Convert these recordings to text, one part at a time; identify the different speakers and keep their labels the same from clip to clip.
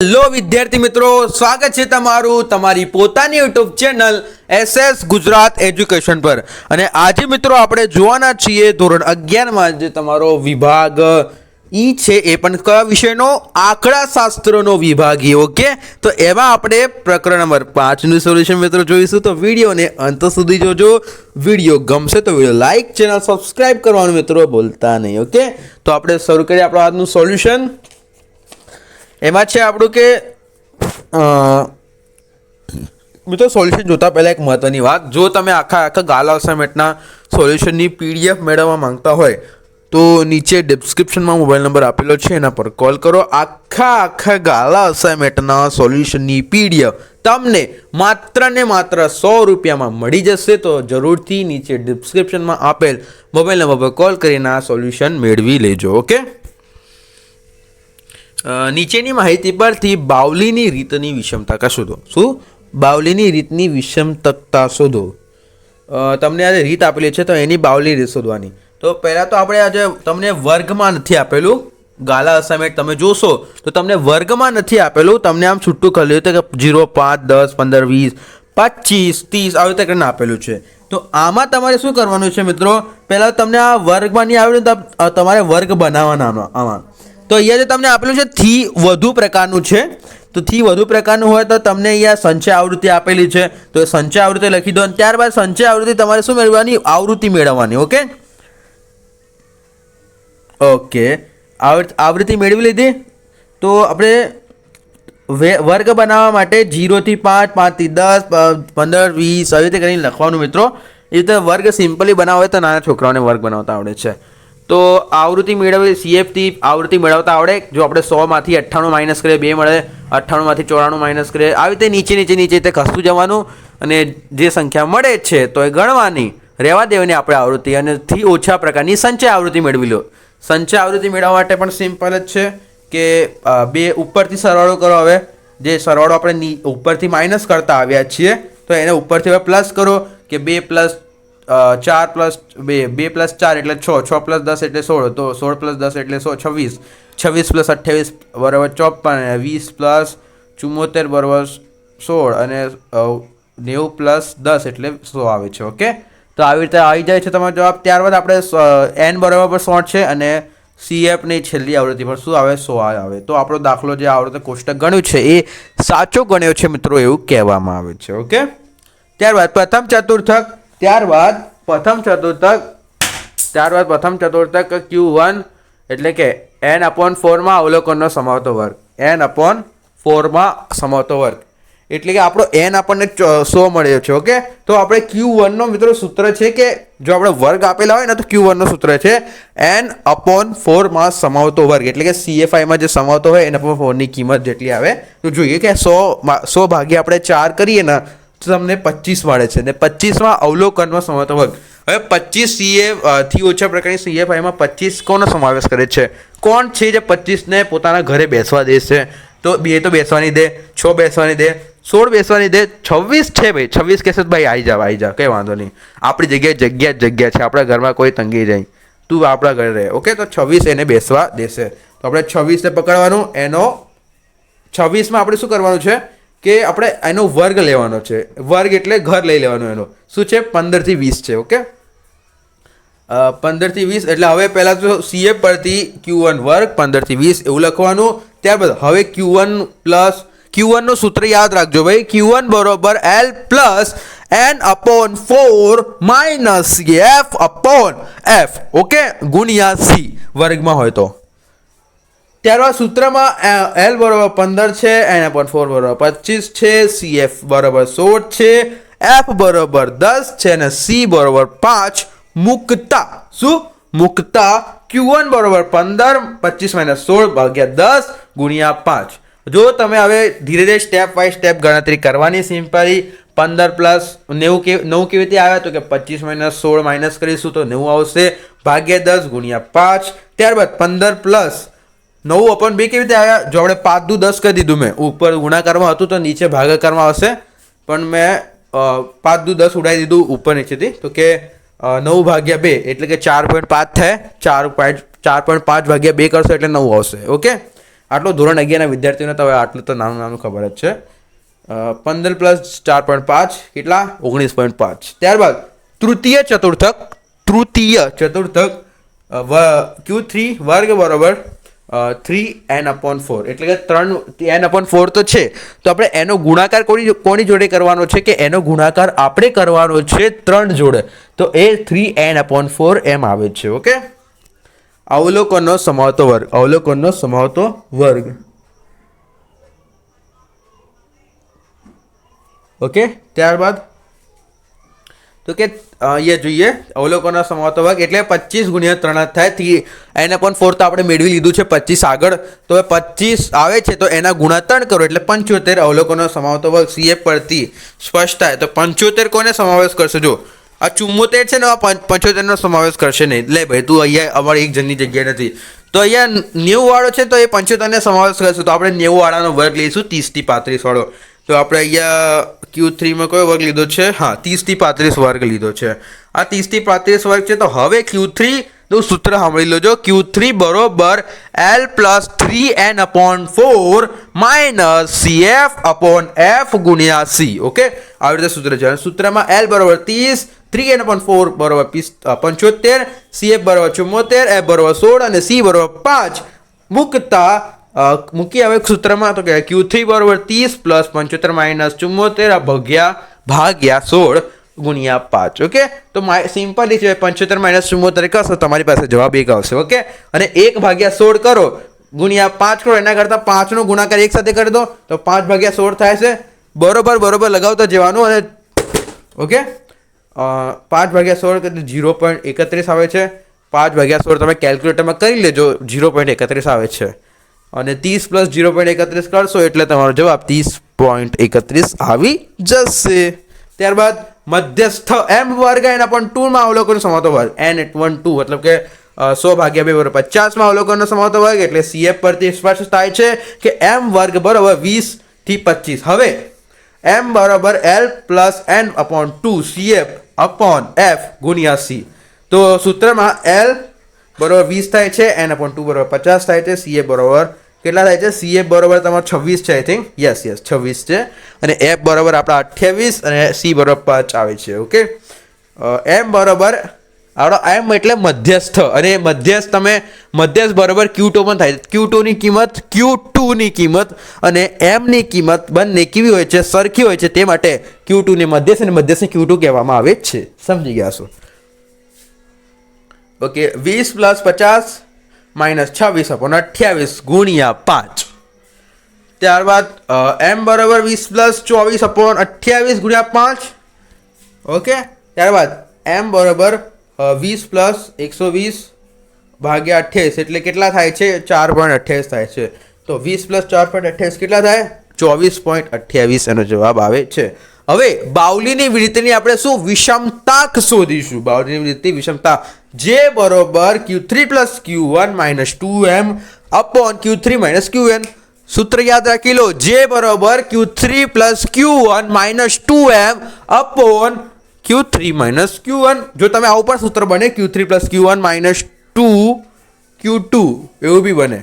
Speaker 1: Hello વિદ્યાર્થી મિત્રો. સ્વાગત છે તમારું તમારી પોતાની YouTube channel SS Gujarat education પર. અને આજે મિત્રો આપણે જોવાના છીએ ધોરણ અગિયારમાં જે તમારો વિભાગ ઈ છે એ પણ કયા વિષયનો? આંકડા શાસ્ત્રનો વિભાગ એ ઓકે તો એમાં આપણે પ્રકરણ નંબર પાંચનું સોલ્યુશન મિત્રો જોઈશું. તો વિડીયોને અંત સુધી જોજો. વીડિયો ગમશે તો વીડિયો લાઇક ચેનલ સબસ્ક્રાઇબ કરવાનું મિત્રો બોલતા નહીં ઓકે તો આપણે શરૂ કરીએ આપણો આજનું સોલ્યુશન એમાં છે આપણું કે મિત્રો સોલ્યુશન જોતા પહેલાં એક મહત્વની વાત. જો તમે આખા આખા ગાલા અસાઇમેન્ટના સોલ્યુશનની પીડીએફ મેળવવા માંગતા હોય, તો નીચે ડિસ્ક્રિપ્શનમાં મોબાઈલ નંબર આપેલો છે, એના પર કોલ કરો. આખા આખા ગાલા અસાઇમેન્ટના સોલ્યુશનની પીડીએફ તમને માત્ર ને માત્ર સો રૂપિયામાં મળી જશે, તો જરૂરથી નીચે ડિસ્ક્રિપ્શનમાં આપેલ મોબાઈલ નંબર પર કોલ કરીને આ સોલ્યુશન મેળવી લેજો, ઓકે? નીચેની માહિતી પરથી બાવલીની રીતની વિષમતા શોધો. શું? બાવલીની રીતની વિષમતકતા શોધો. તમને આજે રીત આપેલી છે તો એની બાવલી રીત શોધવાની. તો પહેલાં તો આપણે આજે તમને વર્ગમાં નથી આપેલું. ગાલા અસાઇનમેન્ટ તમે જોશો તો તમને વર્ગમાં નથી આપેલું. તમને આમ છૂટું કરી લીધું કે જીરો, પાંચ, દસ, પંદર, વીસ, પચીસ, ત્રીસ આવી રીતે કરીને આપેલું છે. તો આમાં તમારે શું કરવાનું છે મિત્રો? પહેલાં તમને આ વર્ગમાં નહીં આવેલું તો તમારે વર્ગ બનાવવાના આમાં. તો અહીંયા જે તમને આપેલું છે, થી વધુ પ્રકારનું છે. તો થી વધુ પ્રકારનું હોય તો તમને અહીંયા સંચય આવૃત્તિ આપેલી છે. તો એ સંચય આવૃત્તિ લખી દો અને ત્યારબાદ સંચય આવૃત્તિ તમારે શું મેળવવાની? આવૃત્તિ મેળવવાની, ઓકે? ઓકે. આવૃ- આવૃત્તિ મેળવી લીધી. તો આપણે વર્ગ બનાવવા માટે જીરોથી પાંચ, પાંચથી દસ પંદર, વીસ, આવી રીતે કરીને લખવાનું મિત્રો. એ રીતે વર્ગ સિમ્પલી બનાવે તો નાના છોકરાઓને વર્ગ બનાવતા આવડે છે. તો આવૃત્તિ મેળવી સીએફથી આવૃત્તિ મેળવતા આવડે. જો આપણે સોમાંથી અઠ્ઠાણું માઇનસ કરીએ, બે મળે. અઠ્ઠાણુંમાંથી ચોરાણું માઇનસ કરીએ. આવી રીતે નીચે નીચે નીચે રીતે ખસતું જવાનું અને જે સંખ્યા મળે છે, તો એ ગણવાની. રહેવા દેવાની આપણે આવૃત્તિ અને થી ઓછા પ્રકારની સંચય આવૃત્તિ મેળવી લો. સંચય આવૃત્તિ મેળવવા માટે પણ સિમ્પલ જ છે કે બે ઉપરથી સરવાળો કરો હવે. જે સરવાળો આપણે ઉપરથી માઇનસ કરતા આવ્યા છીએ, તો એને ઉપરથી હવે પ્લસ કરો કે બે પ્લસ ચાર પ્લસ બે બે પ્લસ ચાર એટલે છ છ પ્લસ દસ એટલે સોળ, તો સોળ પ્લસ દસ એટલે સો, છવ્વીસ. છવ્વીસ પ્લસ અઠ્યાવીસ બરાબર ચોપન વીસ પ્લસ ચુમ્મોતેર બરાબર સોળ, અને નેવું પ્લસ દસ એટલે સો આવે છે, ઓકે? તો આવી રીતે આવી જાય છે તમારો જવાબ. ત્યારબાદ આપણે એન બરાબર પર સોળ છે અને સીએફની છેલ્લી આવૃત્તિ પર શું આવે? સો આવે. તો આપણો દાખલો જે આવૃત્તિ કોષ્ટક ગણ્યું છે એ સાચો ગણ્યો છે મિત્રો એવું કહેવામાં આવે છે, ઓકે? ત્યારબાદ પ્રથમ ચતુર્થક ત્યારબાદ પ્રથમ ચતુર્થક, ત્યારબાદ પ્રથમ ચતુર્થક ક્યુ વન એટલે કે એન અપોન ફોરમાં અવલોકનનો સમાવતો વર્ગ. એન અપોન ફોરમાં સમાવતો વર્ગ. એટલે કે આપણો એન આપણને સો મળ્યો છે, ઓકે? તો આપણે ક્યુ વનનો મિત્રો સૂત્ર છે કે જો આપણે વર્ગ આપેલા હોય ને, તો ક્યુ વનનો સૂત્ર છે એન અપોન ફોરમાં સમાવતો વર્ગ. એટલે કે સીએફઆઈમાં જે સમાવતો હોય એન અપોન ફોરની કિંમત જેટલી આવે. તો જોઈએ કે સો સો ભાગ્યા આપણે ચાર કરીએ ને તમને પચીસ મળે છે. ને પચીસમાં અવલોકનમાં સમાતો વર્ગ હવે પચીસ સીએ થી ઓછા પ્રકારની સીએફઆઈમાં પચીસ કોનો સમાવેશ કરે છે? કોણ છે જે પચીસને પોતાના ઘરે બેસવા દેશે તો બે તો બેસવાની દે, છ બેસવાની દે, સોળ બેસવાની દે, છવ્વીસ છે ભાઈ. છવ્વીસ કહેશે ભાઈ આવી જાવ આવી જાવ, કંઈ વાંધો નહીં. આપણી જગ્યાએ જગ્યા જ જગ્યા છે. આપણા ઘરમાં કોઈ તંગી જાય તું આપણા ઘરે રહે, ઓકે? તો છવ્વીસ એને બેસવા દેશે. તો આપણે છવ્વીસને પકડવાનું, એનો છવ્વીસમાં આપણે શું કરવાનું છે? કે આપણે એનો વર્ગ લેવાનો છે. વર્ગ એટલે ઘર લઈ લેવાનો એનો. શું છે? પંદરથી વીસ છે, ઓકે? પંદરથી વીસ, એટલે હવે પહેલાં તો સીએ પરથી ક્યુ વન વર્ગ પંદરથી વીસ, એવું લખવાનું. ત્યારબાદ હવે ક્યુ વન પ્લસ ક્યુ વનનું સૂત્ર યાદ રાખજો ભાઈ. ક્યુ વન બરોબર L plus N upon four minus F upon F okay? ગુણ્યા સી વર્ગમાં હોય તો. ત્યારબાદ સૂત્રમાં એલ બરોબર પંદર છે એન અપોન ફોર બરોબર પચીસ છે સી એફ બરોબર સોળ છે એફ બરોબર દસ છે અને સી બરોબર પાંચ મુકતા. શું? મુકતા. ક્યુ વન બરોબર પંદર, પચીસ માઇનસ સોળ ભાગ્યા દસ ગુણ્યા પાંચ. જો તમે હવે ધીરે ધીરે સ્ટેપ બાય સ્ટેપ ગણતરી કરવાની સિમ્પલી, પંદર પ્લસ નેવું કે, નવ કેવી રીતે આવ્યા તો કે પચીસ માઇનસ સોળ માઇનસ કરીશું તો નેવું આવશે, ભાગ્યા દસ ગુણ્યા પાંચ. ત્યારબાદ પંદર પ્લસ નવું અપોન બે કેવી રીતે આવ્યા? જો આપણે પાંચ દુ દસ કરી દીધું મેં. ઉપર ગુણાકારમાં હતું તો નીચે ભાગાકારમાં આવશે. પણ મેં પાંચ દુ દસ ઉડાવી દીધું ઉપર નીચેથી. તો કે નવ ભાગ્યા બે, એટલે કે ચાર પોઈન્ટ પાંચ થાય. ચાર પોઈન્ટ ચાર પોઈન્ટ પાંચ ભાગ્યા બે કરશો એટલે નવ આવશે. ઓકે આટલું ધોરણ અગિયારના વિદ્યાર્થીઓને તો હવે આટલું તો નાનું નાનું ખબર જ છે. પંદર પ્લસ ચાર પોઈન્ટ પાંચ, કેટલા? ઓગણીસ પોઈન્ટ પાંચ. ત્યારબાદ, તૃતીય ચતુર્થક તૃતીય ચતુર્થક ક્યુ થ્રી વર્ગ બરોબર થ્રી એન અપોન ફોર એટલે કે ત્રણ એન અપોન ફોર તો છે. તો આપણે એનો ગુણાકાર કોની કોની જોડે કરવાનો છે? કે એનો ગુણાકાર આપણે કરવાનો છે ત્રણ જોડે. તો એ થ્રી એન અપોન ફોર એમ આવે છે ઓકે અવલોકનનો સમાવતો વર્ગ. અવલોકનનો સમાવતો વર્ગ. ઓકે ત્યારબાદ તો કે અહીંયા જોઈએ, અવલોકનનો સમાવતો વર્ગ એટલે પચીસ ગુણ્યા ત્રણ જ થાય. થી એના પણ ફોર તો આપણે મેળવી લીધું છે પચીસ આગળ. તો પચીસ આવે છે તો એના ગુણાત્રણ કરો એટલે પંચોતેર અવલોકનનો સમાવતો ભાગ સીએ પરથી સ્પષ્ટ થાય. તો પંચોતેર કોને સમાવેશ કરશે? જો, આ ચુમ્મોતેર છે ને પંચોતેરનો સમાવેશ કરશે નહીં. લે ભાઈ, તું અહીંયા અમારી એક જણની જગ્યાએ નથી. તો અહીંયા નેવું વાળો છે તો એ પંચોતેરને સમાવેશ કરશે. તો આપણે નેવું વાળાનો વર્ગ લઈશું ત્રીસથી પાંત્રીસ વાળો. તો આપણે અહીંયા ક્યુ થ્રીમાં કયો વર્ગ લીધો છે? હા ત્રીસથી પાંત્રીસ વર્ગ લીધો છે. આ ત્રીસથી પાંત્રીસ વર્ગ છે, તો હવે ક્યુ થ્રી નું સૂત્ર સાંભળી લેજો. ક્યુ થ્રી બરોબર L plus three N upon four minus C F upon F ગુણ્યા સી ઓકે આવી રીતે સૂત્ર છે. સૂત્રમાં એલ બરોબર ત્રીસ થ્રી એન અપોન ફોર બરોબર પીસ પંચોતેર સી એફ બરોબર ચુમ્મોતેર એફ બરોબર સોળ, અને સી બરોબર પાંચ. મૂકતા મૂકી આવે સૂત્રમાં તો કે ક્યુ થ્રી બરોબર ત્રીસ પ્લસ પંચોતેર માઇનસ ચુમ્મોતેર ભાગ્યા ભગ્યા સોળ ગુણ્યા પાંચ ઓકે તો સિમ્પલી છે પંચોતેર માઇનસ ચુમ્મોતેર કરશો તમારી પાસે જવાબ એક આવશે ઓકે અને એક ભાગ્યા સોળ કરો, ગુણ્યા પાંચ કરો, એના કરતાં પાંચનો ગુણાકાર એક સાથે કરી દો, તો પાંચ ભાગ્યા સોળ થાય છે. બરોબર બરોબર લગાવતા જવાનું અને ઓકે પાંચ ભાગ્યા સોળ જીરો પોઈન્ટ એકત્રીસ આવે છે. પાંચ ભાગ્યા સોળ તમે કેલ્ક્યુલેટરમાં કરી લેજો જીરો પોઈન્ટ એકત્રીસ આવે છે. અને ત્રીસ પ્લસ જીરો પોઈન્ટ એકત્રીસ કરશો એટલે તમારો જવાબ ત્રીસ પોઈન્ટ એકત્રીસ આવી જશે. ત્યારબાદ મધ્યસ્થ એમ વર્ગ એના પણ ટુમાં અવલોકન સમાતો વર્ગ. એન એટ વન ટુ મતલબ કે સો ભાગ્યા બે બરોબર પચાસમાં અવલોકનનો સમાતો વર્ગ એટલે સીએફ પરથી સ્પષ્ટ થાય છે કે એમ વર્ગ બરોબર વીસથી પચીસ. હવે એમ બરાબર L plus N upon two CF upon F ગુણ્યા સી તો સૂત્રમાં એલ બરોબર વીસ થાય છે એન અપોન ટુ બરોબર પચાસ થાય છે સીએ બરોબર કેટલા થાય છે? સીએ બરોબર તમારો છવ્વીસ છે આઈ થિંક યસ યસ છવ્વીસ છે. અને એફ બરોબર આપણા અઠ્યાવીસ અને સી બરોબર પાંચ આવે છે ઓકે એમ બરોબર આપણો એમ એટલે મધ્યસ્થ. અને મધ્યસ્થ તમે, મધ્યસ્થ બરોબર ક્યુ ટુ થાય ક્યુ ટુની કિંમત ક્યુ ટુની કિંમત અને એમની કિંમત બંને કેવી હોય છે? સરખી હોય છે. તે માટે ક્યુ ટુને મધ્યસ્થ અને મધ્યસ્થને ક્યુ ટુ કહેવામાં આવે છે. સમજી ગયા છો? ઓકે વીસ પ્લસ પચાસ માઇનસ છવ્વીસ અપોન અઠ્યાવીસ ગુણ્યા પાંચ. ત્યારબાદ એમ બરાબર વીસ પ્લસ ચોવીસ અપોન અઠ્યાવીસ ગુણ્યા પાંચ. ઓકે? ત્યારબાદ એમ બરાબર વીસ પ્લસ એકસો વીસ ભાગ્યા અઠ્યાવીસ એટલે કેટલા થાય છે? ચાર પોઈન્ટ અઠ્યાવીસ થાય છે. તો વીસ પ્લસ ચાર પોઈન્ટ અઠ્યાવીસ કેટલા થાય? ચોવીસ પોઈન્ટ અઠ્યાવીસ એનો જવાબ આવે છે. હવે બાવલીની વૃત્તિની આપણે શું વિષમતા શોધીશું? બાવલીની વૃત્તિ વિષમતા જે બરોબર Q three plus Q one minus two M upon Q three minus Q N સૂત્ર યાદ રાખી લો. જે બરોબર Q three plus Q one minus two M upon Q three minus Q one જો તમે આવું પણ સૂત્ર બને Q three plus Q one minus two Q two એવું બી બને.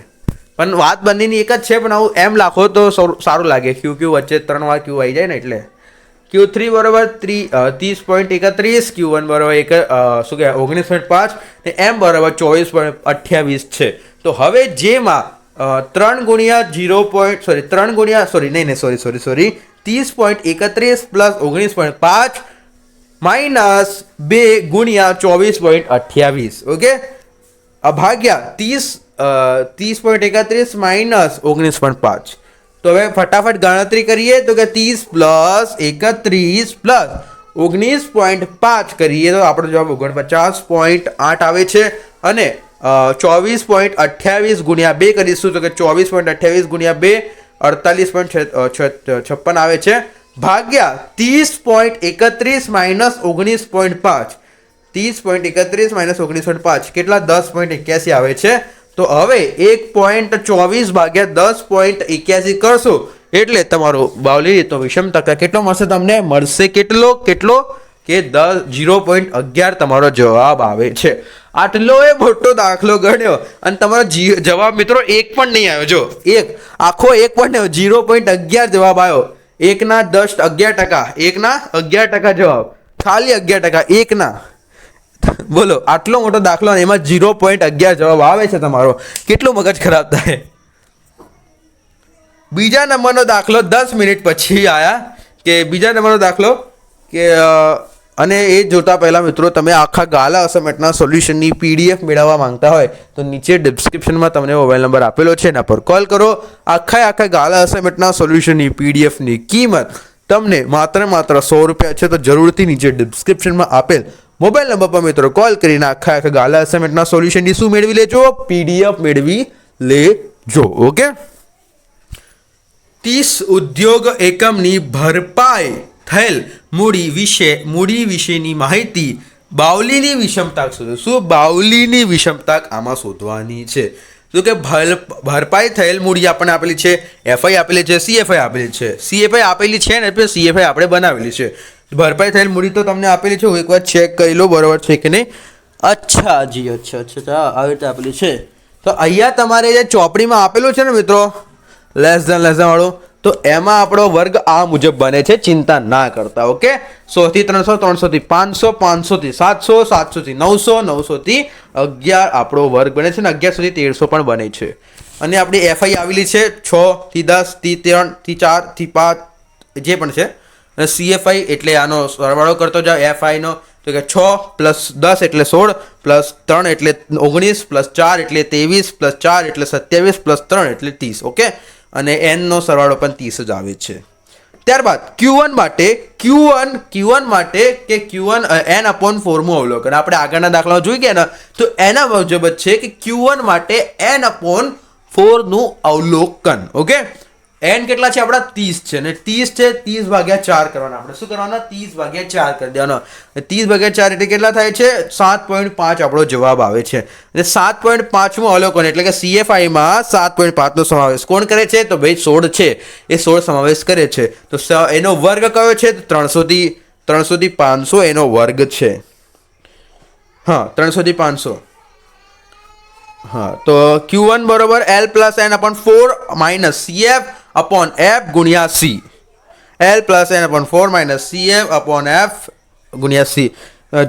Speaker 1: પણ વાત બંનેની એક જ છે, પણ આવું એમ લાખો તો સારું લાગે. ક્યુ ક્યુ વચ્ચે ત્રણ વાર ક્યુ આવી જાય ને એટલે. ક્યુ થ્રી બરોબર ત્રી ત્રીસ પોઈન્ટ એકત્રીસ ક્યુ વન બરોબર એક શું કહેવાય, ઓગણીસ પોઈન્ટ પાંચ ને એમ બરોબર ચોવીસ પોઈન્ટ અઠ્યાવીસ છે. તો હવે જેમાં ત્રણ ગુણ્યા જીરો પોઈન્ટ સોરી ત્રણ ગુણ્યા સોરી નહીં નહીં સોરી સોરી સોરી ત્રીસ પોઈન્ટ એકત્રીસ પ્લસ ઓગણીસ પોઈન્ટ પાંચ માઇનસ બે ગુણ્યા ચોવીસ પોઈન્ટ અઠ્યાવીસ ઓકે ભાગ્યા ત્રીસ ત્રીસ પોઈન્ટ એકત્રીસ માઇનસ ઓગણીસ પોઈન્ટ પાંચ. તો હવે ફટાફટ ગણતરી કરીએ તો કે ત્રીસ પ્લસ એકત્રીસ પ્લસ ઓગણીસ પોઈન્ટ પાંચ કરીએ તો આપણો જવાબ ઓગણપચાસ પોઈન્ટ આઠ આવે છે અને ચોવીસ પોઈન્ટ અઠ્યાવીસ ગુણ્યા બે કરીશું તો કે ચોવીસ પોઈન્ટ અઠ્યાવીસ ગુણ્યા બે અડતાલીસ પોઈન્ટ છપ્પન આવે છે. ભાગ્યા ત્રીસ પોઈન્ટ એકત્રીસ માઇનસ ઓગણીસ પોઈન્ટ પાંચ. ત્રીસ પોઈન્ટ એકત્રીસ માઇનસ ઓગણીસ પોઈન્ટ પાંચ. કેટલા? દસ પોઈન્ટ એક્યાસી આવે છે. તો હવે એક પોઈન્ટ ચોવીસ ભાગ્યા દસ પોઈન્ટ એક્યાસી કરશો એટલે તમારો બાવલી તો વિષમ ટકા કેટલો મળશે તમને? મળશે કેટલો? કેટલો? કે દસ જીરો પોઈન્ટ અગિયાર તમારો જવાબ આવે છે. આટલો એ મોટો દાખલો ગણ્યો. અને તમારો જવાબ મિત્રો એક પણ નહીં આવ્યો. જો, એક. આખો એક પણ નહીં જીરો પોઈન્ટ અગિયાર જવાબ આવ્યો. એકના દસ અગિયાર ટકા. એકના અગિયાર ટકા જવાબ. ખાલી અગિયાર ટકા. એકના બોલો, આટલો મોટો દાખલો અને એમાં જીરો પોઈન્ટ અગિયાર જવાબ આવે છે તમારો. કેટલો મગજ ખરાબ થાય? બીજા નંબરનો દાખલો દસ મિનિટ પછી આવ્યા કે બીજા નંબરનો દાખલો કે અને એ જોતા પહેલાં મિત્રો તમે આખા ગાલા અસમેટના સોલ્યુશનની પીડીએફ મેળવવા માંગતા હોય તો નીચે ડિસ્ક્રિપ્શનમાં તમને મોબાઈલ નંબર આપેલો છે. એના પર કોલ કરો. આખા આખા ગાલા અસમેટના સોલ્યુશનની પીડીએફની કિંમત તમને માત્ર માત્ર સો રૂપિયા છે તો જરૂરથી નીચે ડિસ્ક્રિપ્શનમાં આપેલ મોબાઈલ નંબર પર મિત્રો કોલ કરીને આખા આખા ગાલા અસાઇનમેન્ટના સોલ્યુશનની શું મેળવી લેજો? પીડીએફ મેળવી લેજો, ઓકે? ત્રીસ ઉદ્યોગ એકમની ભરપાઈ થયેલ મૂડી વિશે, મૂડી વિશેની માહિતી બાવલીની વિષમતાક શોધો. શું બાવલીની વિષમતાક આમાં શોધવાની છે? તો કે ભર- ભરપાઈ થયેલ મૂડી આપણને આપેલી છે એફઆઈ આપેલી છે સીએફઆઈ આપેલી છે. સીએફઆઈ આપેલી છે ને સીએફઆઈ આપણે બનાવેલી છે. ભરપાઈ થયેલ મૂડી તો તમને આપેલી છે. હું એકવાર ચેક કરી લો બરોબર છે કે નહીં? અચ્છા, જી, અચ્છા અચ્છા આવી રીતે આપેલી છે. તો અહીંયા તમારે જે ચોપડીમાં આપેલું છે ને મિત્રો લેસ ધન લેસ વાળું, તો એમાં આપણો વર્ગ આ મુજબ બને છે. ચિંતા ના કરતા, ઓકે? સોથી ત્રણસો, ત્રણસોથી પાંચસો, પાંચસોથી સાતસો, સાતસોથી નવસો, નવસોથી અગિયાર આપણો વર્ગ બને છે ને અગિયાર સુધી તેરસો પણ બને છે. અને આપણી એફઆઈ આવેલી છે છ થી દસ, થી ત્રણ, થી ચાર, થી પાંચ, જે પણ છે. અને સીએફઆઈ એટલે આનો સરવાળો કરતો જાઓ એફઆઈનો તો કે છ પ્લસ દસ એટલે સોળ પ્લસ ત્રણ એટલે ઓગણીસ પ્લસ ચાર એટલે ત્રેવીસ પ્લસ ચાર એટલે સત્યાવીસ પ્લસ ત્રણ એટલે ત્રીસ, ઓકે? અને એનનો સરવાળો પણ ત્રીસ જ આવે છે. ત્યારબાદ ક્યુવન માટે ક્યુ વન ક્યુ વન માટે કે ક્યુ વન એન અપોન ફોરનું અવલોકન. આપણે આગળના દાખલાઓ જોઈ ગયા ને, તો એના મુજબ જ છે કે ક્યુવન માટે એન અપોન ફોરનું અવલોકન, ઓકે? એન કેટલા છે? આપણા ત્રીસ છે. ને ત્રીસ છે, ત્રીસ ભાગ્યા ચાર કરવાના. આપણે શું કરવાના? ત્રીસ ભાગ્યા ચાર કરી દેવાનો. ત્રીસ ભાગ્યા ચાર એટલે કેટલા થાય છે? સાત પોઈન્ટ પાંચ આપણો જવાબ આવે છે. અને સાત પોઈન્ટ પાંચમું અવલોકન એટલે કે સીએફઆઈમાં સાત પોઈન્ટ પાંચનો સમાવેશ કોણ કરે છે? તો ભાઈ સોળ છે. એ સોળ સમાવેશ કરે છે. તો એનો વર્ગ કયો છે? તો ત્રણસોથી ત્રણસોથી પાંચસો એનો વર્ગ છે. હા, ત્રણસોથી પાંચસો. હા, તો ક્યુ વન બરોબર L plus N upon four minus C F upon F ગુણ્યા C L plus N upon four minus C F upon F ગુણ્યા સી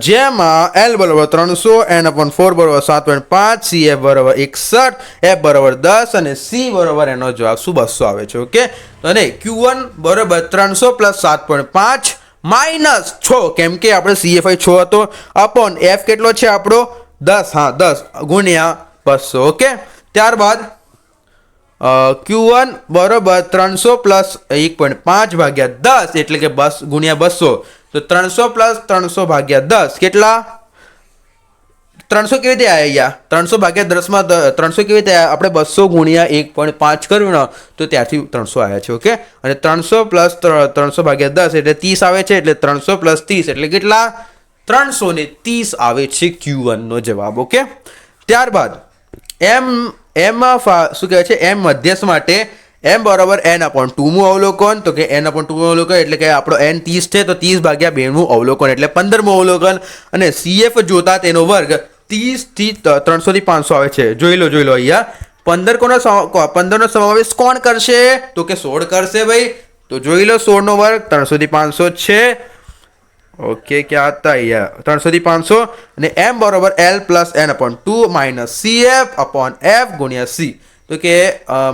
Speaker 1: જેમાં એલ બરોબર ત્રણસો એન અપોન ફોર બરોબર સાત પોઈન્ટ પાંચ સી એફ બરોબર એકસઠ એફ બરોબર દસ અને સી બરોબર એનો જવાબ શું બસો આવે છે, ઓકે? અને ક્યુ વન બરોબર ત્રણસો પ્લસ સાત પોઈન્ટ પાંચ માઇનસ છ. કેમ કે આપણે સીએફઆઈ છ હતો. અપોન એફ કેટલો છે આપણો? દસ. હા, દસ. ગુણ્યા બસો, ઓકે? ત્યારબાદ ક્યુ વન બરોબર ત્રણસો પ્લસ એક પોઈન્ટ પાંચ ભાગ્યા દસ, એટલે કે બસ ગુણ્યા બસો. તો ત્રણસો પ્લસ ત્રણસો ભાગ્યા દસ, કેટલા? ત્રણસો કેવી રીતે આવ્યા અહીંયા? ત્રણસો ભાગ્યા દસમાં ત્રણસો કેવી રીતે? આપણે બસો ગુણ્યા એક પોઈન્ટ પાંચ કર્યું ને, તો ત્યાંથી ત્રણસો આવ્યા છે, ઓકે? અને ત્રણસો પ્લસ ત્રણસો ભાગ્યા દસ, એટલે ત્રીસ આવે છે, એટલે ત્રણસો પ્લસ ત્રીસ, એટલે કેટલા? ત્રણસો ને ત્રીસ આવે છે ક્યુ વનનો જવાબ, ઓકે? ત્યારબાદ એમ, એમાં શું કહેવાય છે? એમ મધ્યસ્થ માટે એમ બરાબર એન અપોન ટુમું અવલોકન. તો કે એન અપોન ટુમું અવલોકન એટલે કે આપણો એન ત્રીસ છે, તો ત્રીસ ભાગ્યા બેનું અવલોકન એટલે પંદરમું અવલોકન. અને સીએફ જોતા તેનો વર્ગ ત્રીસથી ત્રણસોથી પાંચસો આવે છે. જોઈ લો જોઈ લો અહીંયા. પંદર કોનો પંદરનો સમાવેશ કોણ કરશે? તો કે સોળ કરશે ભાઈ. તો જોઈ લો, સોળનો વર્ગ ત્રણસોથી પાંચસો છે. ઓકે, ક્યાં હતા અહીંયા? ત્રણસોથી પાંચસો અને એમ બરોબર L plus N upon two minus C F upon F ગુણ્યા સી તો કે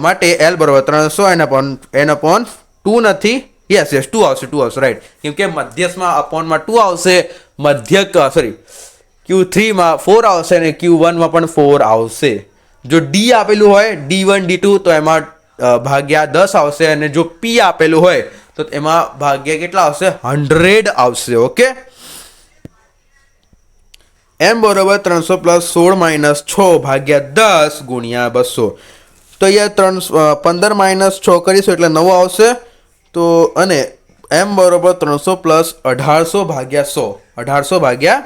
Speaker 1: માટે એલ બરોબર ત્રણસો N upon N upon two નથી. યસ યસ ટુ આવશે ટુ આવશે રાઈટ કેમ કે મધ્યસમાં અપોનમાં ટુ આવશે મધ્યક સોરી ક્યુ થ્રીમાં ફોર આવશે અને ક્યુ વનમાં પણ ફોર આવશે. જો ડી આપેલું હોય ડી વન ડી ટુ તો એમાં ભાગ્યા દસ આવશે અને જો પી આપેલું હોય તો એમાં ભાગ્યા કેટલા આવશે? હંડ્રેડ આવશે, ઓકે? એમ બરોબર ત્રણસો પ્લસ સોળ માઇનસ છ ભાગ્યા દસ ગુણ્યા બસો. તો અહીંયા ત્રણ પંદર માઇનસ છ કરીશું એટલે નવો આવશે. તો, અને એમ બરોબર ત્રણસો પ્લસ અઢારસો ભાગ્યા સો. અઢારસો ભાગ્યા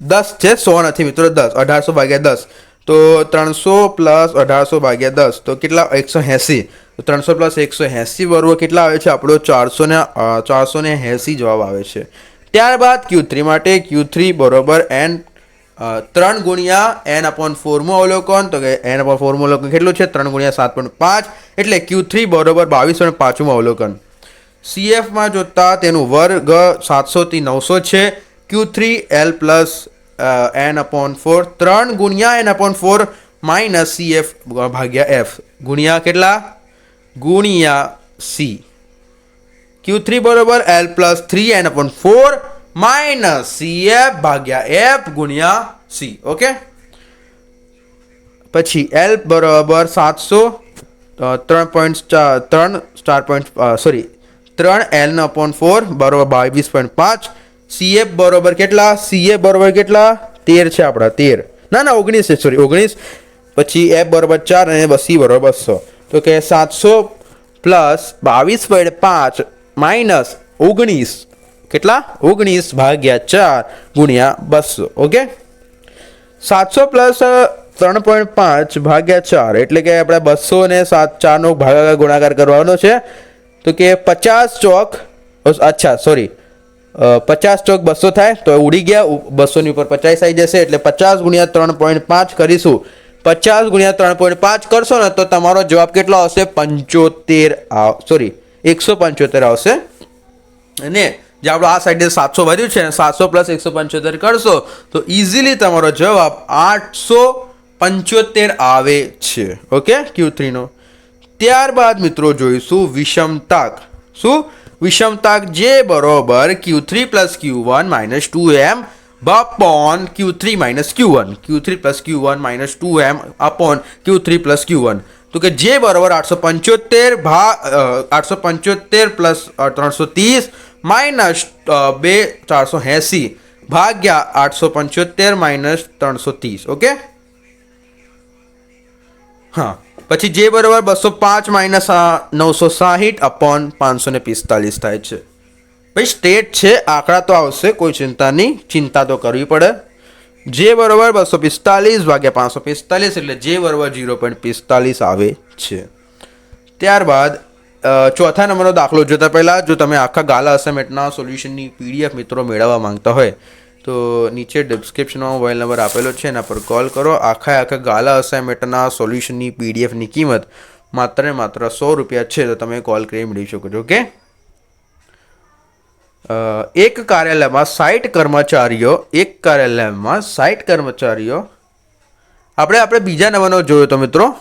Speaker 1: દસ છે, સો નથી મિત્રો, દસ. અઢારસો ભાગ્યા દસ. તો ત્રણસો પ્લસ અઢારસો ભાગ્યા દસ. તો કેટલા? એકસો એંસી. તો ત્રણસો પ્લસ એકસો એંસી બરોબર કેટલા આવે છે? આપણો ચારસો ને ચારસો ને એંસી જવાબ આવે છે. ત્યારબાદ ક્યુ થ્રી માટે ક્યુ થ્રી બરોબર એન ત્રણ ગુણ્યા એન અપોન ફોરમું અવલોકન. તો કે એન અપોન ફોરમું અવલોકન કેટલું છે? ત્રણ ગુણ્યા સાત પોઈન્ટ પાંચ. એટલે ક્યુ થ્રી બરોબર બાવીસ પોઈન્ટ પાંચમું અવલોકન. સીએફમાં જોતા તેનું વર્ગ સાતસોથી નવસો છે. Q three L plus N upon four ત્રણ ગુણ્યા N upon four minus C F ભાગ્યા એફ ગુણ્યા કેટલા? ગુણ્યા સી ક્યુ થ્રી બરોબર L plus three N upon four minus C F ભાગ્યા એફ ગુણ્યા સી ઓકે પછી એલ બરાબર સાતસો ત્રણ પોઈન્ટ ત્રણ સ્ટાર પોઈન્ટ સોરી ત્રણ એલ અપોન ફોર બરોબર બાવીસ પોઈન્ટ પાંચ. સીએફ બરોબર કેટલા? સીએફ બરોબર કેટલા? તેર છે આપણા, તેર. ના ના, ઓગણીસ છે સોરી ઓગણીસ. પછી એફ બરોબર ચાર અને બસી બરોબર બસો તો કે સાતસો પ્લસ બાવીસ પોઈન્ટ પાંચ માઇનસ ઓગણીસ. કેટલા? ઓગણીસ ભાગ્યા ચાર ગુણ્યા બસો. ઓકે? સાતસો પ્લસ ત્રણ પોઈન્ટ પાંચ ભાગ્યા ચાર. એટલે કે આપણે બસો ને સાત ચારનો ભાગાકાર ગુણાકાર કરવાનો છે. તો કે પચાસ ચોક અચ્છા સોરી પચાસ ચોક બસો થાય, તો ઉડી ગયા. બસોની ઉપર પચાસ આવી જશે. એટલે પચાસ ગુણ્યા ત્રણ પોઈન્ટ પાંચ કરીશું. પચાસ ગુણ્યા ત્રણ પોઈન્ટ પાંચ કરશો ને તો તમારો જવાબ કેટલો આવશે? પંચોતેર આવ સોરી એકસો પંચોતેર આવશે. અને જે આપણું આ સાઈડે સાતસો વધ્યું છે ને, સાતસો પ્લસ એકસો પંચોતેર કરશો, તો ઇઝીલી તમારો જવાબ આઠસો પંચોતેર આવે છે. ઓકે ક્યુ થ્રીનો ત્યારબાદ મિત્રો જોઈશું વિષમતાક શું? વિષમતાક જે બરોબર Q three plus Q one minus two M upon Q three minus Q one Q three plus Q one minus two M upon Q three plus Q one તો કે જે બરોબર આઠસો પંચોતેર ભા આઠસો પંચોતેર પ્લસ ત્રણસો ત્રીસ માઇનસ બે ચારસો એંસી ભાગ્યા આઠસો પંચોતેર માઇનસ ત્રણસો ત્રીસ ઓકે હા. પછી જે બરોબર બસો પાંચ માઇનસ નવસો સાહીઠ અપોન પાંચસો ને પિસ્તાલીસ થાય છે. ભાઈ સ્ટેટ છે, આંકડા તો આવશે, કોઈ ચિંતા નહીં, ચિંતા તો કરવી પડે. જે બરોબર બસો પિસ્તાલીસ વાગ્યા પાંચસો પિસ્તાલીસ એટલે જે બરોબર જીરો પોઈન્ટ પિસ્તાલીસ આવે છે. ત્યારબાદ ચોથા નંબરનો દાખલો જોતા પહેલાં, જો તમે આખા ગાલા અસાઇનમેન્ટના સોલ્યુશનની પીડીએફ મિત્રો મેળવવા માંગતા હોય, તો નીચે ડિસ્ક્રિપ્શનમાં મોબાઈલ નંબર આપેલો છે, એના પર કોલ કરો. આખા આખા ગાલા અસાઇમેન્ટના સોલ્યુશનની પીડીએફની કિંમત માત્ર ને માત્ર સો રૂપિયા છે, તો તમે કોલ કરી મેળવી શકો છો ઓકે એક કાર્યાલયમાં સાઠ કર્મચારીઓ, એક કાર્યાલયમાં સાઠ કર્મચારીઓ. આપણે આપણે બીજા નંબરનો જોયો તો મિત્રો?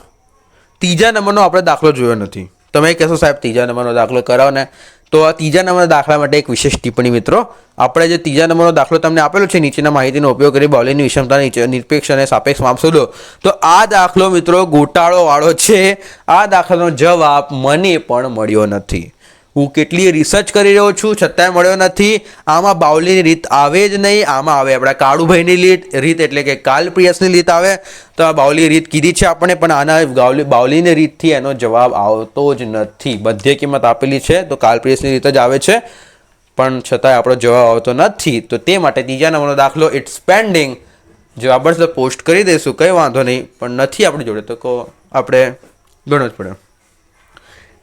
Speaker 1: ત્રીજા નંબરનો આપણે દાખલો જોયો નથી. તમે કહેશો સાહેબ ત્રીજા નંબરનો દાખલો કરાવો ને, તો આ ત્રીજા નંબરના દાખલા માટે એક વિશેષ ટિપ્પણી મિત્રો. આપણે જે ત્રીજા નંબરનો દાખલો તમને આપેલો છે, નીચેના માહિતીનો ઉપયોગ કરી બોલિંગની વિષમતા, નીચે, નિરપેક્ષ અને સાપેક્ષ માપ શોધો. તો આ દાખલો મિત્રો ગોટાળોવાળો છે. આ દાખલાનો જવાબ મને પણ મળ્યો નથી. હું કેટલી રિસર્ચ કરી રહ્યો છું, છતાંય મળ્યો નથી. આમાં બાવલીની રીત આવે જ નહીં, આમાં આવે આપણા કાળુભાઈની રીત રીત એટલે કે કાલ પ્રિયસની રીત આવે. તો આ બાવલી રીત કીધી છે આપણે, પણ આના બાવલી, બાવલીની રીતથી એનો જવાબ આવતો જ નથી. બધે કિંમત આપેલી છે, તો કાલ પ્રિયસની રીત જ આવે છે. પણ છતાંય આપણો જવાબ આવતો નથી. તો તે માટે ત્રીજા નંબરનો દાખલો ઇટ્સ પેન્ડિંગ જવાબ જ પોસ્ટ કરી દઈશું, કંઈ વાંધો નહીં, પણ નથી આપણી જોડે. તો કહો આપણે ગણો જ પડે.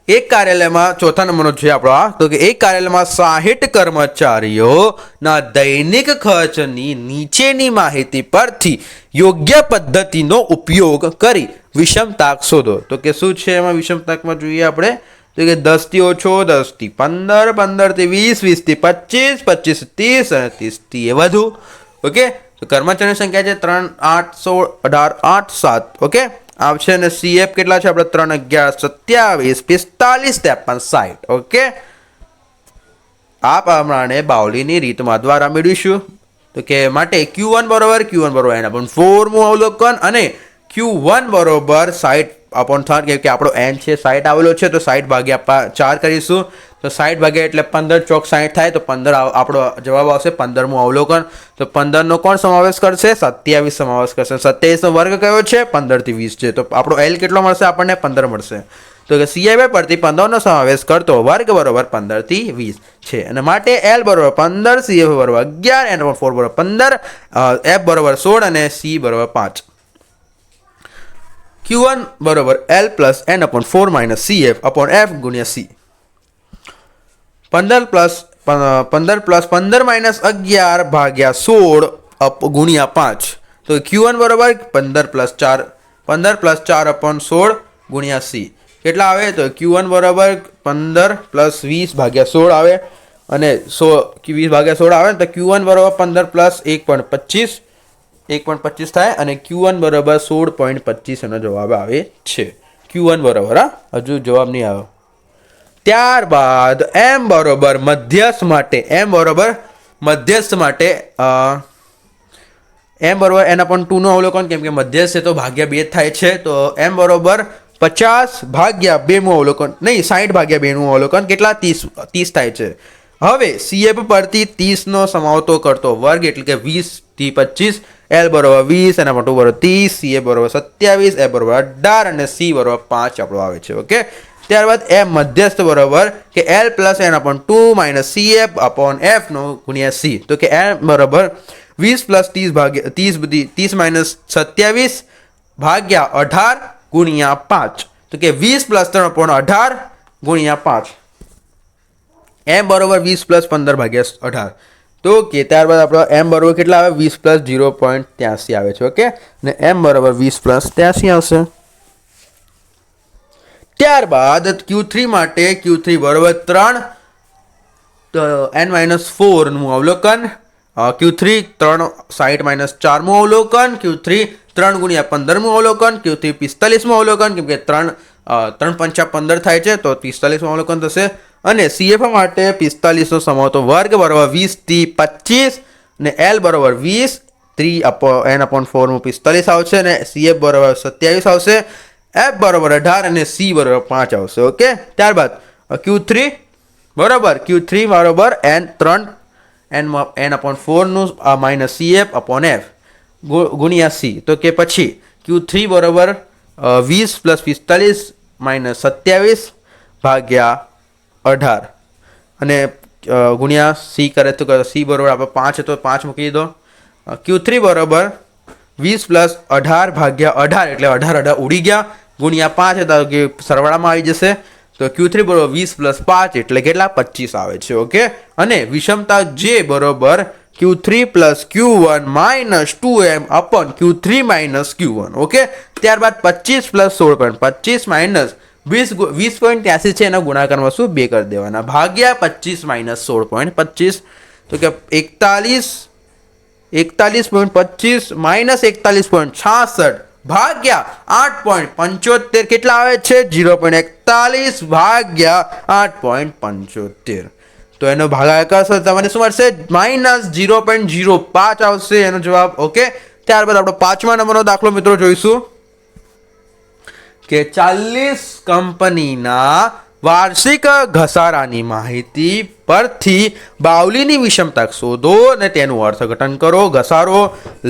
Speaker 1: એક કાર્યાલયમાં ચોથા નંબરનો છે આપણો આ. તો કે એક કાર્યાલયમાં સાહીઠ કર્મચારીઓના દૈનિક ખર્ચની નીચેની માહિતી પરથી યોગ્ય પદ્ધતિનો ઉપયોગ કરી વિષમતાક શોધો. તો કે શું છે એમાં વિષમતાકમાં જોઈએ આપણે? તો કે દસથી ઓછો દસથી પંદર, પંદરથી વીસ, વીસથી પચીસ પચીસ ત્રીસ અને ત્રીસથી એ વધુ. ઓકે? તો કર્મચારીની સંખ્યા છે ત્રણ, આઠ, સોળ, અઢાર, આઠ, સાત. ઓકે? આવશે અને સીએફ કેટલા છે? આપણે ત્રણ અગિયાર, સત્યાવીસ, પિસ્તાલીસ ત્રેપન સાઠ ઓકે? આ પ્રમાણે બાવલીની રીતમાં દ્વારા મેળવીશું. તો કે માટે ક્યુ વન બરોબર ક્યુ વન બરોબર, એના પણ ફોરમું અવલોકન અને ક્યુ વન બરોબર સાઠ અપોન થર્ડ કેમ કે આપણો એન છે સાઠ આવેલો છે, તો સાઠ ભાગ્યા ચાર કરીશું. તો સાઠ ભાગ્યા એટલે પંદર ચોક સાઠ થાય તો પંદર આપણો જવાબ આવશે પંદરમું અવલોકન. તો પંદરનો કોણ સમાવેશ કરશે? સત્યાવીસ સમાવેશ કરશે. સત્યાવીસનો વર્ગ કયો છે? પંદરથી વીસ છે. તો આપણો એલ કેટલો મળશે? આપણને પંદર મળશે. તો કે સીઆઈ પરથી પંદરનો સમાવેશ કરતો વર્ગ બરોબર પંદરથી વીસ છે. અને માટે એલ બરોબર પંદર સીએફ બરોબર અગિયાર એન ફોર બરોબર પંદર એફ બરોબર સોળ અને સી બરોબર પાંચ. ક્યુ વન બરોબર L plus N upon four minus C F upon F ગુણ્યા સી પંદર પ્લસ પંદર પ્લસ પંદર માઇનસ અગિયાર ભાગ્યા સોળ અપ, ગુણ્યા પાંચ. તો ક્યુ વન બરોબર? પંદર પ્લસ ચાર, પંદર પ્લસ ચાર અપોન સોળ ગુણ્યા સી. કેટલા આવે? તો ક્યુ વન બરોબર પંદર પ્લસ વીસ ભાગ્યા સોળ આવે. અને સો વીસ ભાગ્યા સોળ આવે તો ક્યુ વન બરોબર પંદર પ્લસ એક પોઈન્ટ પચીસ. એક પોઈન્ટ પચીસ થાય અને ક્યુ વન બરોબર સોળ પોઈન્ટ પચીસ એનો જવાબ આવે છે. ક્યુ વન બરોબર, હા? હજુ જવાબ નહીં આવ્યો. ત્યારબાદ એમ બરોબર મધ્યસ્થ માટે, એમ બરોબર મધ્યસ્થ માટે એમ બરોબર એના પણ ટુનું અવલોકન, કેમ કે મધ્યસ્થ તો ભાગ્યા બે થાય છે, તો એમ બરોબર પચાસ ભાગ્યા બેનું અવલોકન, નહીં સાઠ ભાગ્યા બેનું અવલોકન, કેટલા? ત્રીસ ત્રીસ થાય છે. હવે સીએફ પરથી ત્રીસનો સમાવતો કરતો વર્ગ એટલે કે વીસથી પચીસ એલ બરોબર વીસ, એના માટે બરોબર ત્રીસ સી એ બરોબર સત્યાવીસ એ બરોબર અઢાર, અને સી બરોબર પાંચ આપણો આવે છે ઓકે ત્યારબાદ એમ મધ્યસ્થ બરોબર કે L plus N upon two minus C F upon F નો ગુણ્યા સી. તો કે એમ બરોબર વીસ પ્લસ ત્રીસ ભાગ્યા ત્રીસ બધી ત્રીસ માઇનસ સત્યાવીસ ભાગ્યા અઢાર ગુણ્યા પાંચ. તો કે વીસ પ્લસ ત્રણ અપોન અઢાર ગુણ્યા પાંચ. એમ બરોબર વીસ પ્લસ પંદર ભાગ્યા અઢાર. તો કે ત્યારબાદ આપણો એમ બરોબર કેટલા આવે? વીસ પ્લસ ઝીરો પોઈન્ટ ત્યાંસી આવે છે, ઓકે? અને એમ બરોબર વીસ પ્લસ ત્યાંસી આવશે. ત્યારબાદ ક્યુ થ્રી માટે ક્યુ થ્રી બરાબર ત્રણ, તો એન માઇનસ ફોરનું અવલોકન ક્યુ થ્રી ત્રણ સાઠ માઇનસ ચારમું અવલોકન ક્યુ થ્રી ત્રણ ગુણ્યા પંદરમું અવલોકન ક્યુ થ્રી પિસ્તાલીસમું અવલોકન, કેમ કે ત્રણ ત્રણ પંચા પંદર થાય છે, તો પિસ્તાલીસમું અવલોકન થશે. અને સીએફ માટે પિસ્તાલીસનો સમાવતો વર્ગ બરોબર વીસથી પચીસ, ને એલ બરોબર વીસ થ્રી અપો એન અપોન ફોરનું પિસ્તાલીસ આવશે અને સીએફ બરોબર સત્યાવીસ આવશે. એફ બરોબર અઢાર અને સી બરોબર પાંચ આવશે ઓકે ત્યારબાદ ક્યુ થ્રી બરોબર? ક્યુ થ્રી બરોબર એન ત્રણ N N upon ફોરનું minus C F upon F ગુણ્યા સી તો કે પછી ક્યુ થ્રી બરોબર વીસ પ્લસ પિસ્તાલીસ માઇનસ સત્યાવીસ ભાગ્યા અઢાર. અને ગુણ્યા સી કરે તો સી બરોબર આપણે પાંચ તો પાંચ મૂકી દો ક્યુ થ્રી બરોબર, વીસ પ્લસ અઢાર ભાગ્યા અઢાર, એટલે અઢાર અઢાર ઉડી ગયા. ગુણ્યા પાંચ હતા કે સરવાળામાં આવી જશે. તો ક્યુ થ્રી બરોબર વીસ પ્લસ પાંચ એટલે કેટલા? પચીસ આવે છે, ઓકે? અને વિષમતા જે બરોબર Q three plus Q one minus two M upon Q three minus Q one okay? ત્યારબાદ પચીસ પ્લસ સોળ પોઈન્ટ પચીસ માઇનસ વીસ વીસ પોઈન્ટ ત્યાંસી છે, એના ગુણાકારમાં શું? બે કરી દેવાના. ભાગ્યા પચીસ માઇનસ સોળ પોઈન્ટ પચીસ. તો કે એકતાલીસ એકતાલીસ પોઈન્ટ પચીસ માઇનસ એકતાલીસ પોઈન્ટ છાસઠ. ભાગ્યા આઠ પોઈન્ટ પંચોતેર. કેટલા આવે છે? જીરો પોઈન્ટ એકતાલીસ ભાગ્યા આઠ પોઈન્ટ પંચોતેર. તો એનો ભાગાકાર કરશો તમને શું મળશે? માઇનસ જીરો પોઈન્ટ જીરો પાંચ આવશે. એનો જવાબ, ઓકે? ત્યારબાદ આપણો પાંચમા નંબરનો દાખલો મિત્રો જોઈશું. કે ચાલીસ કંપનીના વાર્ષિક ઘસારાની માહિતી પરથી બાવલીની વિષમતા શોધો અને તેનું અર્થઘટન કરો. ઘસારો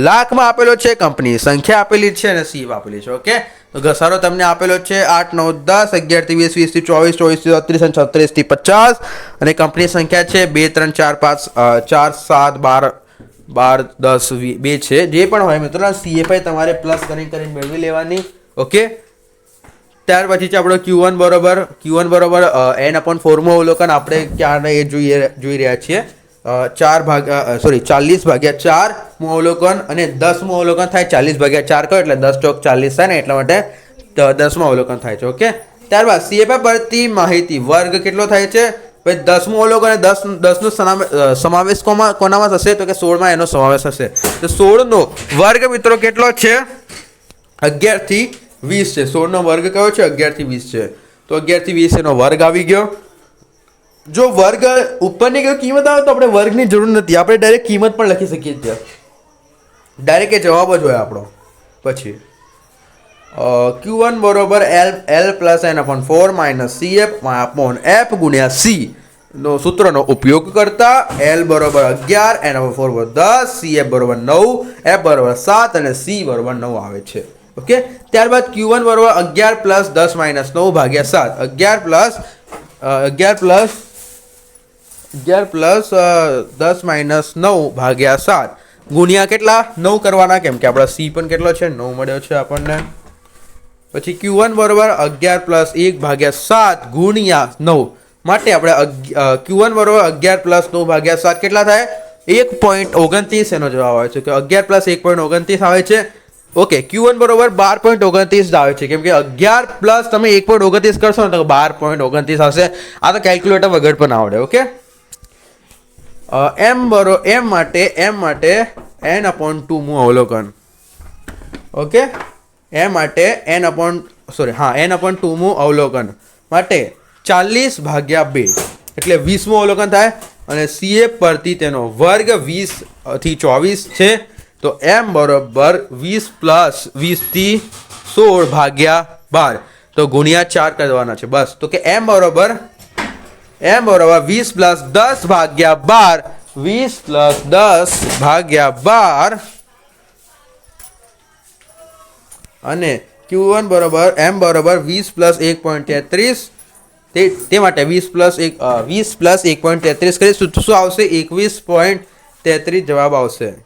Speaker 1: લાખમાં આપેલો છે કંપની સંખ્યા આપેલી છે અને સીપ આપેલી છે, ઓકે? તો ઘસારો તમને આપેલો છે આઠ, નવ, દસ અગિયારથી વીસ વીસથી ચોવીસ ચોવીસથી છત્રીસ અને છત્રીસથી પચાસ અને કંપની સંખ્યા છે બે, ત્રણ, ચાર, પાંચ ચાર, સાત, બાર બાર, દસ બે છે. જે પણ હોય મિત્રો સીએફઆઈ તમારે પ્લસ કરીને કરીને મેળવી લેવાની, ઓકે? ત્યાર પછી છે આપણો ક્યુ વન બરોબર ક્યુ વન બરોબર એન અપોન ફોરમો અવલોકન આપણે ક્યાં એ જોઈએ, જોઈ રહ્યા છીએ. ચાર ભાગ્યા સોરી ચાલીસ ભાગ્યા ચારમું અવલોકન અને દસમું અવલોકન થાય ચાલીસ ભાગ્યા ચાર કરો એટલે દસ ચોક ચાલીસ થાય ને, એટલા માટે દસમું અવલોકન થાય છે, ઓકે? ત્યારબાદ સીએફએ પરથી માહિતી, વર્ગ કેટલો થાય છે? પછી દસમું અવલોકન અને દસ દસનો સમાવેશ કોમાં, કોનામાં થશે? તો કે સોળમાં એનો સમાવેશ થશે. તો સોળનો વર્ગ મિત્રો કેટલો છે? અગિયારથી વીસ છે. સોળનો વર્ગ કયો છે? અગિયારથી વીસ છે. તો અગિયારથી વીસ એનો વર્ગ આવી ગયો. જો વર્ગ ઉપરની કોઈ કિંમત આવે તો આપણે વર્ગની જરૂર નથી. આપણે ડાયરેક્ટ કિંમત પણ લખી શકીએ છીએ. ડાયરેક્ટ એ જવાબ જ હોય આપણો. પછી ક્યુ વન બરોબર L L plus N upon four minus C F upon F ગુણ્યા સી નો સૂત્રનો ઉપયોગ કરતા એલ બરોબર અગિયાર એન અપોન ફોર બરોબર દસ સી એફ બરોબર નવ એફ બરોબર સાત અને સી બરોબર નવ આવે છે. ઓકે ત્યારબાદ ક્યુ વન બરોબર અગિયાર પ્લસ દસ માઇનસ નવ ભાગ્યા સાત. અગિયાર પ્લસ અગિયાર પ્લસ અગિયાર પ્લસ દસ માઇનસ નવ ભાગ્યા સાત. ગુણ્યા કેટલા? નવ કરવાના કેમ કે આપણા સી પણ કેટલો છે? નવ મળ્યો છે આપણને. પછી ક્યુ વન બરોબર અગિયાર પ્લસ એક ભાગ્યા સાત ગુણ્યા નવ. માટે આપણે ક્યુ વન બરોબર અગિયાર પ્લસ નવ ભાગ્યા સાત કેટલા થાય? એક પોઈન્ટ ઓગણત્રીસ એનો જવાબ આવે છે. કે અગિયાર પ્લસ એક પોઈન્ટ ઓગણત્રીસ આવે છે. ઓકે ક્યુ વન બરોબર બાર પોઈન્ટ ઓગણત્રીસ આવે છે. કેમ કે અગિયાર પ્લસ તમે એક પોઈન્ટ ઓગણત્રીસ કરશો ને, તો બાર પોઈન્ટ ઓગણત્રીસ આવશે. આ તો કેલ્ક્યુલેટર વગર પણ આવડે ઓકે એમ બરો એમ માટે એમ માટે એન અપોન ટુ મુ અવલોકન. ઓકે એ માટે એન અપોન સોરી હા એન અપોન ટુ મુ અવલોકન. માટે ચાલીસ ભાગ્યા બે, એટલે વીસમું અવલોકન થાય. અને સીએ પરથી તેનો વર્ગ વીસથી ચોવીસ છે. તો એમ બરોબર વીસ પ્લસ વીસથી સોળ ભાગ્યા બાર. તો ગુણ્યા ચાર કરવાના છે. બસ. તો કે એમ બરોબર? એમ બરોબર વીસ પ્લસ દસ ભાગ્યા બાર. વીસ પ્લસ દસ ભાગ્યા બાર. અને ક્યુ વન બરોબર? એમ બરોબર વીસ પ્લસ એક પોઈન્ટ તેત્રીસ. તે તે માટે વીસ પ્લસ એક વીસ પ્લસ એક પોઈન્ટ તેત્રીસ કરીશું શું આવશે? એકવીસ પોઈન્ટ તેત્રીસ જવાબ આવશે.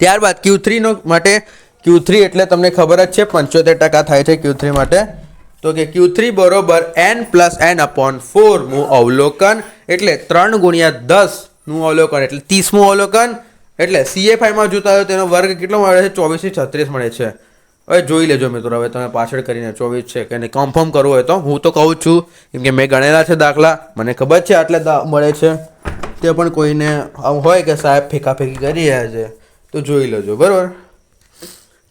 Speaker 1: ત્યારબાદ ક્યુ થ્રીનો માટે ક્યુ થ્રી એટલે તમને ખબર જ છે, પંચોતેર ટકા થાય છે ક્યુ થ્રી માટે. તો કે ક્યુ થ્રી બરોબર એન પ્લસ એન અપોન ફોરમું અવલોકન એટલે ત્રણ ગુણ્યા દસનું અવલોકન એટલે ત્રીસમું અવલોકન. એટલે સીએફઆઈમાં જોતા હોય તેનો વર્ગ કેટલો મળે છે? ચોવીસથી છત્રીસ મળે છે. હવે જોઈ લેજો મિત્રો, હવે તમે પાછળ કરીને ચોવીસ છે કે નહીં કન્ફર્મ કરવું હોય તો હું તો કહું છું, કેમ કે મેં ગણેલા છે દાખલા, મને ખબર છે આટલે મળે છે. તે પણ કોઈને આમ હોય કે સાહેબ ફેંકાફેંકી કરી રહ્યા છે. તો જોઈ લેજો, બરાબર?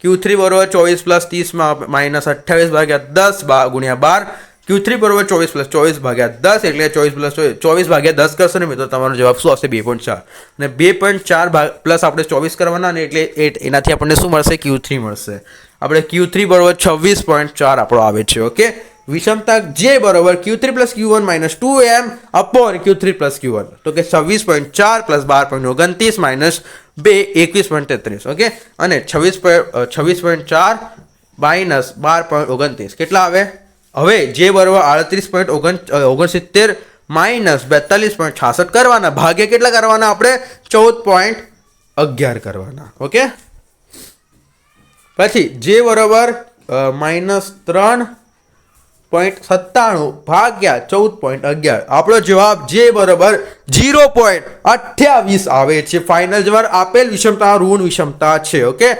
Speaker 1: ક્યુ થ્રી બરોબર ચોવીસ પ્લસ ત્રીસમાં માઇનસ અઠ્ઠાવીસ ભાગ્યા દસ બા ગુણ્યા બાર. ક્યુ થ્રી બરોબર ચોવીસ પ્લસ ચોવીસ ભાગ્યા દસ એટલે ચોવીસ પ્લસ ચોવીસ ભાગ્યા દસ કરશો ને મિત્રો, તમારો જવાબ શું આવશે? બે પોઈન્ટ ચાર. અને બે પોઈન્ટ ચાર ભાગ પ્લસ આપણે ચોવીસ કરવાના ને એટલે એટ એનાથી આપણને શું મળશે? ક્યુ થ્રી મળશે. આપણે ક્યુ થ્રી બરોબર છવ્વીસ પોઈન્ટ ચાર આપણો આવે છે ઓકે વિષમતા જે બરોબર Q three plus Q one minus two M upon Q three plus Q one તો કે છવ્વીસ પોઈન્ટ ચાર પ્લસ બાર પોઈન્ટ ઓગણત્રીસ માઇનસ બે એકવીસ પોઈન્ટ તેત્રીસ ઓકે અને છવ્વીસ છવ્વીસ પોઈન્ટ ચાર માઇનસ બાર પોઈન્ટ ઓગણત્રીસ. કેટલા આવે? હવે જે બરોબર આડત્રીસ પોઈન્ટ ઓગણ ઓગણસિત્તેર માઇનસ બેતાલીસ પોઈન્ટ છાસઠ કરવાના. ભાગે કેટલા કરવાના આપણે? ચૌદ પોઈન્ટ અગિયાર કરવાના ઓકે પછી જે બરોબર માઇનસ ત્રણ પોઈન્ટ સત્તાણું ભાગ્યા ચૌદ પોઈન્ટ અગિયાર. આપણો જવાબ જે બરોબર જીરો પોઈન્ટ અઠ્યાવીસ આવે છે. ફાઇનલ જવાબ આપેલ વિષમતા, ઋણ વિષમતા છે. ઓકે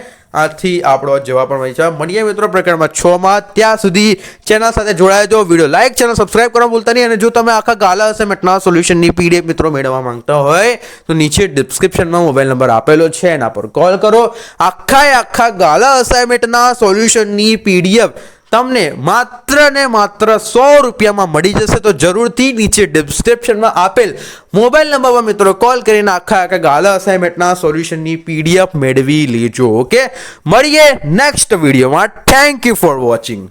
Speaker 1: આથી આપણો જવાબ પણ મળી છે મળીએ મિત્રો પ્રકરણમાં છ માં ત્યાં સુધી ચેનલ સાથે જોડાયો જો વીડિયો લાઈક, ચેનલ સબસ્ક્રાઇબ કરવા ભૂલતા નહીં. અને જો તમે આખા ગાલા અસાઇનમેન્ટના સોલ્યુશનની પીડીએફ મિત્રો મેળવવા માંગતા હોય, તો નીચે ડિસ્ક્રિપ્શનમાં મોબાઈલ નંબર આપેલો છે. એના પર કોલ કરો. આખા આખા ગાલા અસાઇનમેન્ટના સોલ્યુશનની પીડીએફ. તમને માત્ર ને માત્ર સો રૂપિયામાં મળી જશે. તો જરૂરથી નીચે ડિસ્ક્રિપ્શનમાં આપેલ મોબાઈલ નંબર પર મિત્રો કોલ કરીને આખા આખા ગાલા અસાઇનમેન્ટના સોલ્યુશનની પીડીએફ મેળવી લેજો ઓકે મળીએ નેક્સ્ટ વિડીયોમાં થેન્ક યુ ફોર વોચિંગ